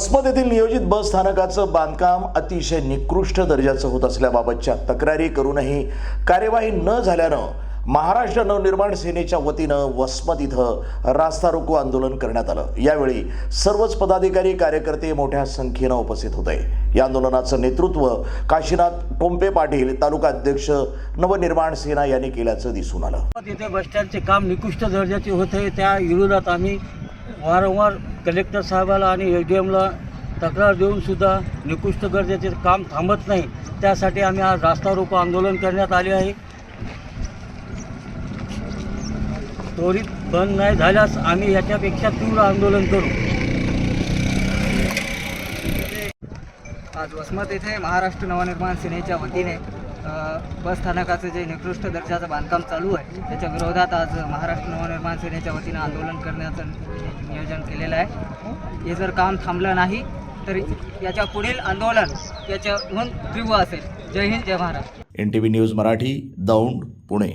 वसमत येथील नियोजित बस स्थानकाचं बांधकाम अतिशय निकृष्ट दर्जाचं होत असल्याबाबतच्या तक्रारी करूनही कार्यवाही न झाल्यानं महाराष्ट्र नवनिर्माण सेनेच्या वतीनं वसमत इथं रास्ता रोको आंदोलन करण्यात आलं. यावेळी सर्वच पदाधिकारी कार्यकर्ते मोठ्या संख्येनं उपस्थित होते. या आंदोलनाचं नेतृत्व काशीनाथ टोंपे पाटील तालुका अध्यक्ष नवनिर्माण सेना यांनी केल्याचं दिसून आलं. तिथे बसस्टँडचे काम निकृष्ट दर्जाचे होते त्या विरोधात आम्ही वारंवार कलेक्टर साहेबाला आणि ए डी एमला तक्रार देऊनसुद्धा निकृष्ट गरजेचे काम थांबत नाही. त्यासाठी आम्ही आज रास्ता रोको आंदोलन करण्यात आले आहे. त्वरित बंद नाही झाल्यास आम्ही याच्यापेक्षा तीव्र आंदोलन करू. आज वसमत येथे महाराष्ट्र नवनिर्माण सेनेच्या वतीने बसस्थानकाचं बस स्थानकाचं जे निकृष्ट दर्जाचं बांधकाम चालू आहे त्याच्या विरोधात आज महाराष्ट्र नवनिर्माण सेनेच्या वतीनं आंदोलन करण्याचं नियोजन केलेलं आहे. हे जर काम थांबलं नाही तर याच्या पुढील आंदोलन याच्याहून तीव्र असेल. जय हिंद जय Maharashtra. N T V news Marathi Daund Pune.